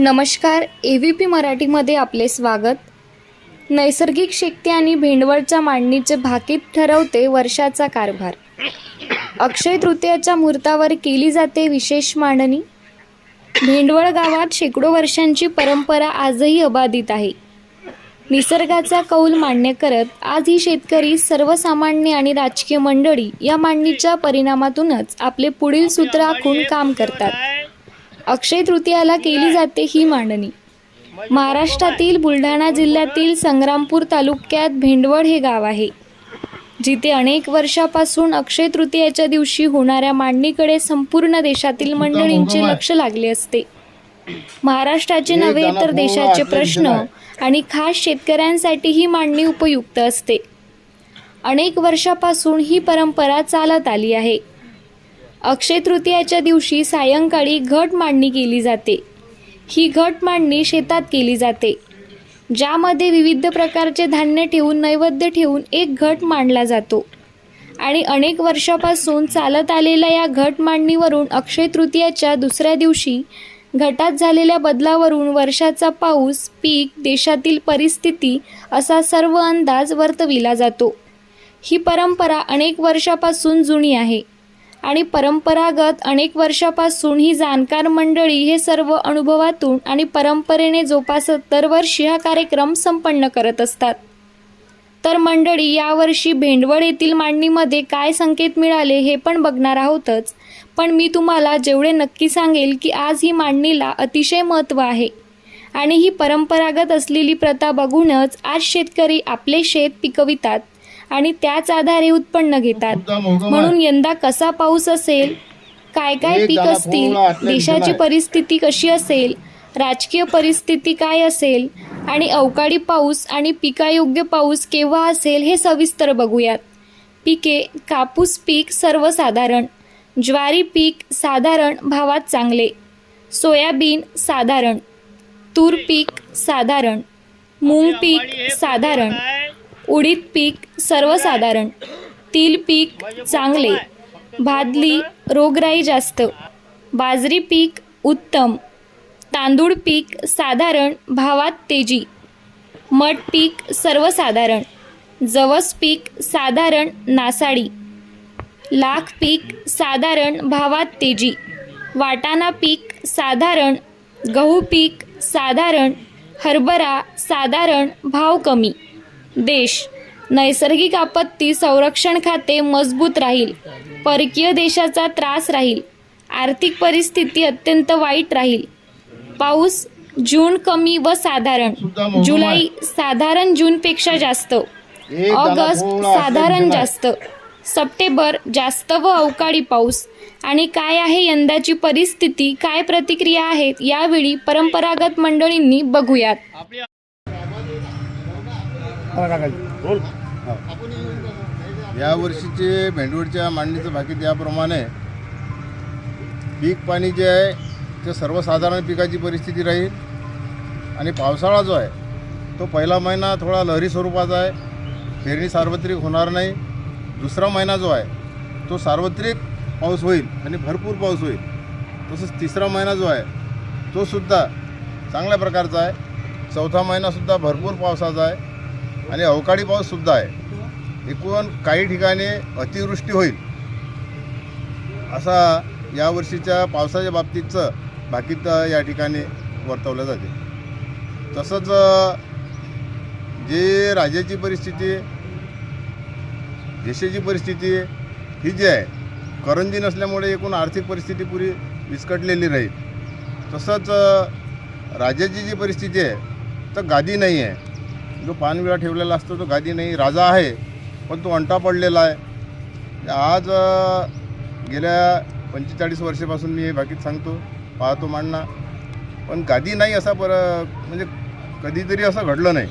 नमस्कार A V P मराठीमध्ये आपले स्वागत. नैसर्गिक शेती आणि भेंडवळच्या मांडणीचे भाकीत ठरवते वर्षाचा कारभार. अक्षय तृतीयाच्या मुहूर्तावर केली जाते विशेष मांडणी. भेंडवळ गावात शेकडो वर्षांची परंपरा आजही अबाधित आहे. निसर्गाचा कौल मान्य करत आज ही शेतकरी सर्वसामान्य आणि राजकीय मंडळी या मांडणीच्या परिणामातूनच आपले पुढील सूत्र आखून काम करतात. अक्षय तृतीयाला केली जाते ही मांडणी. महाराष्ट्रातील बुलढाणा जिल्ह्यातील संग्रामपूर तालुक्यात भेंडवड हे गाव आहे जिथे अनेक वर्षापासून अक्षय तृतीयाच्या दिवशी होणाऱ्या मांडणीकडे संपूर्ण देशातील मंडळींचे लक्ष लागले असते. महाराष्ट्राचे नव्हे तर देशाचे प्रश्न आणि खास शेतकऱ्यांसाठी ही मांडणी उपयुक्त असते. अनेक वर्षापासून ही परंपरा चालत आली आहे. अक्षय तृतीयाच्या दिवशी सायंकाळी घट मांडणी केली जाते. ही घट मांडणी शेतात केली जाते. ज्यामध्ये विविध प्रकारचे धान्य ठेवून नैवेद्य ठेवून एक घट मांडला जातो. आणि अनेक वर्षापासून चालत आलेल्या या घट मांडणीवरून अक्षय तृतीयाच्या दुसऱ्या दिवशी घटात झालेल्या बदलावरून वर्षाचा पाऊस पीक देशातील परिस्थिती असा सर्व अंदाज वर्तविला जातो. ही परंपरा अनेक वर्षापासून जुनी आहे. आणि परंपरागत अनेक वर्षापासून ही जाणकार मंडळी हे सर्व अनुभवातून आणि परंपरेने जोपासत दरवर्षी हा कार्यक्रम संपन्न करत असतात. तर मंडळी यावर्षी भेंडवळ येथील मांडणीमध्ये काय संकेत मिळाले हे पण बघणार आहोतच. पण मी तुम्हाला जेवढे नक्की सांगेल की आज ही मांडणीला अतिशय महत्त्व आहे. आणि ही परंपरागत असलेली प्रथा बघूनच आज शेतकरी आपले शेत पिकवितात. आणि त्याच आधारे उत्पन्न घेतात. म्हणून यंदा कसा पाऊस असेल काय काय पीक असतील देशाची परिस्थिती कशी असेल राजकीय परिस्थिती काय असेल आणि अवकाळी पाऊस आणि पिकायोग्य पाऊस केव्हा असेल हे सविस्तर बघूयात. पिके कापूस पीक सर्वसाधारण. ज्वारी पीक साधारण भावात चांगले. सोयाबीन साधारण. तूर पीक साधारण. मूग पीक साधारण. उडीद पीक सर्वसाधारण तील पीक चांगले भादली रोगराई जास्त बाजरी पीक उत्तम तांदूळ पीक साधारण भावात तेजी मठ पीक सर्वसाधारण जवस पीक साधारण नासाडी लाख पीक साधारण भावात तेजी वाटाणा पीक साधारण गहू पीक साधारण हरभरा साधारण भाव कमी. देश. नैसर्गिक आपत्ती संरक्षण खाते मजबूत राहील. परकीय देशाचा त्रास राहील. आर्थिक परिस्थिती अत्यंत वाईट राहील. पाऊस जून कमी व साधारण. जुलै साधारण जूनपेक्षा जास्त. ऑगस्ट साधारण जास्त. सप्टेंबर जास्त व अवकाळी पाऊस. आणि काय आहे यंदाची परिस्थिती? काय प्रतिक्रिया आहेत? यावेळी परंपरागत मंडळींनी बघूयात. या वर्षीचे भेंडवडच्या मांडणीचं बाकी त्याप्रमाणे पीक पाणी जे आहे ते सर्वसाधारण पिकाची परिस्थिती राहील. आणि पावसाळा जो आहे तो पहिला महिना थोडा लहरी स्वरूपाचा आहे. पेरणी सार्वत्रिक होणार नाही. दुसरा महिना जो आहे तो सार्वत्रिक पाऊस होईल आणि भरपूर पाऊस होईल. तसंच तिसरा महिना जो आहे तो सुद्धा चांगल्या प्रकारचा आहे. चौथा महिनासुद्धा भरपूर पावसाचा आहे. आणि अवकाळी पाऊससुद्धा आहे. एकूण काही ठिकाणी अतिवृष्टी होईल. असा यावर्षीच्या पावसाच्या बाबतीतचं भाकीत या ठिकाणी वर्तवलं जाते. तसंच जे राज्याची परिस्थिती देशाची परिस्थिती ही जी आहे करंजी नसल्यामुळे एकूण आर्थिक परिस्थिती पुरी विस्कटलेली राहील. तसंच राज्याची जी परिस्थिती आहे तर गादी नाही आहे. जो पानविळा ठेवलेला असतो तो गादी नाही राजा आहे पण तो अंटा पडलेला आहे. आज गेल्या पंचेचाळीस वर्षापासून मी हे बाकीत सांगतो पाहतो मांडणा. पण गादी नाही असा पर म्हणजे कधीतरी असं घडलं नाही.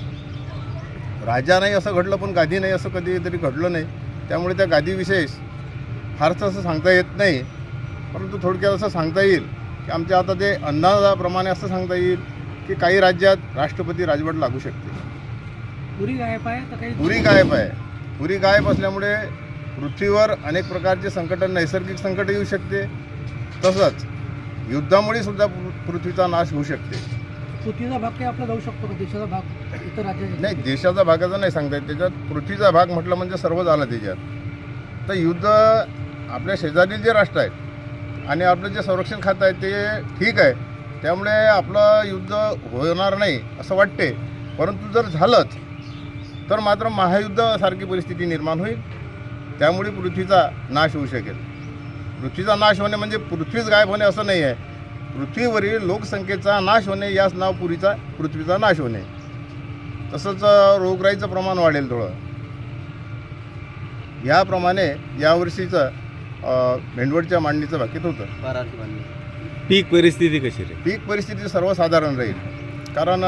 राजा नाही असं घडलं पण गादी नाही असं कधीतरी घडलं नाही. त्यामुळे त्या गादीविशेष फारसं असं सांगता येत नाही. परंतु थोडक्यात असं सांगता येईल की आमच्या आता ते अंदाजाप्रमाणे असं सांगता येईल की काही राज्यात राष्ट्रपती राजवट लागू शकते. पुरी गायब आहे तर काही पुरी गायब आहे. पुरी गायब असल्यामुळे पृथ्वीवर अनेक प्रकारचे संकट नैसर्गिक संकट येऊ शकते. तसंच युद्धामुळे सुद्धा पृथ्वीचा नाश होऊ शकते. पृथ्वीचा भाग काही आपला जाऊ शकतो का? देशाचा भाग इतर राज्यात नाही देशाचा भागाचा नाही सांगता येत. त्याच्यात पृथ्वीचा भाग म्हटलं म्हणजे सर्व झालं त्याच्यात. तर युद्ध आपल्या शेजारील जे राष्ट्र आहेत आणि आपलं जे संरक्षण खातं आहे ते ठीक आहे. त्यामुळे आपलं युद्ध होणार नाही असं वाटते. परंतु जर झालंच तर मात्र महायुद्धासारखी परिस्थिती निर्माण होईल. त्यामुळे पृथ्वीचा नाश होऊ शकेल. पृथ्वीचा नाश होणे म्हणजे पृथ्वीच गायब होणे असं नाही आहे. पृथ्वीवरील लोकसंख्येचा नाश होणे याच नाव पुरीचा पृथ्वीचा नाश होणे. तसंच रोगराईचं प्रमाण वाढेल थोडं. याप्रमाणे यावर्षीचं भेंडवडच्या मांडणीचं बाकीत होतं. पीक परिस्थिती कशी रे पीक परिस्थिती सर्वसाधारण राहील. कारण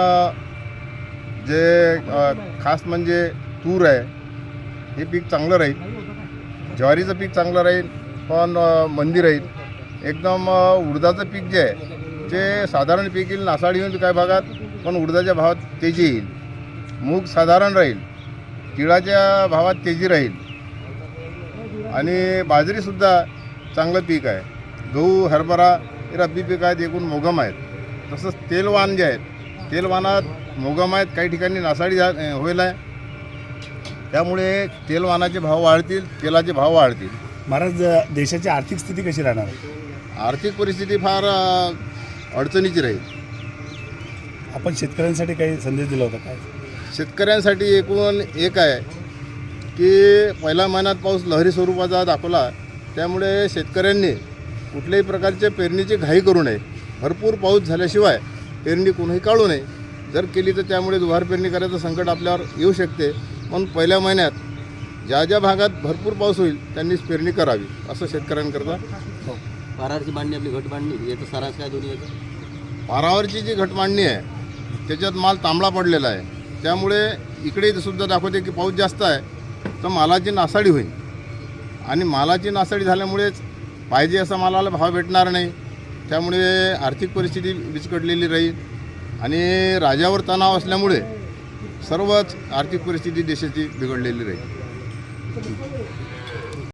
जे खास म्हणजे तूर आहे हे पीक चांगलं राहील. ज्वारीचं पीक चांगलं राहील पण मंदी राहील. एकदम उडदाचं पीक जे आहे ते साधारण पीक येईल नासाडी येईल काही भागात पण उडदाच्या भावात तेजी येईल. मूग साधारण राहील तिळाच्या भावात तेजी राहील. आणि बाजरीसुद्धा चांगलं पीक आहे. गहू हरभरा हे रब्बी पीक आहेत एकूण मोगम आहेत. तसंच तेलवान जे आहेत तेलवानात मोगम आहेत काही ठिकाणी नासाडी झा होईल आहे. त्यामुळे तेलवानाचे भाव वाढतील तेलाचे भाव वाढतील. महाराज देशाची आर्थिक स्थिती कशी राहणार आहे? आर्थिक परिस्थिती फार अ, अडचणीची राहील. आपण शेतकऱ्यांसाठी काही संदेश दिला होता काय? शेतकऱ्यांसाठी एकूण एक आहे की पहिल्या महिन्यात पाऊस लहरी स्वरूपाचा दाखवला. त्यामुळे शेतकऱ्यांनी कुठल्याही प्रकारच्या पेरणीची घाई करू नये. भरपूर पाऊस झाल्याशिवाय पेरणी कोणीही काढू नये. जर केली तर त्यामुळे दुबार पेरणी करायचं संकट आपल्यावर येऊ शकते. म्हणून पहिल्या महिन्यात ज्या ज्या भागात भरपूर पाऊस होईल त्यांनीच पेरणी करावी असं शेतकऱ्यांकरता. पारारची मांडणी आपली घट मांडणी याचं सारांश काय दोन्ही याचं? पारावरची जी घटमांडणी आहे त्याच्यात माल तांबडा पडलेला आहे. त्यामुळे इकडे सुद्धा दाखवते की पाऊस जास्त आहे तर मालाची नासाडी होईल. आणि मालाची नासाडी झाल्यामुळेच पाहिजे असा मालाला भाव भेटणार नाही. त्यामुळे आर्थिक परिस्थिती बिचकटलेली राहील आणि राजावर तणाव असल्यामुळे सर्वच आर्थिक परिस्थिती देशाची बिघडलेली राहील.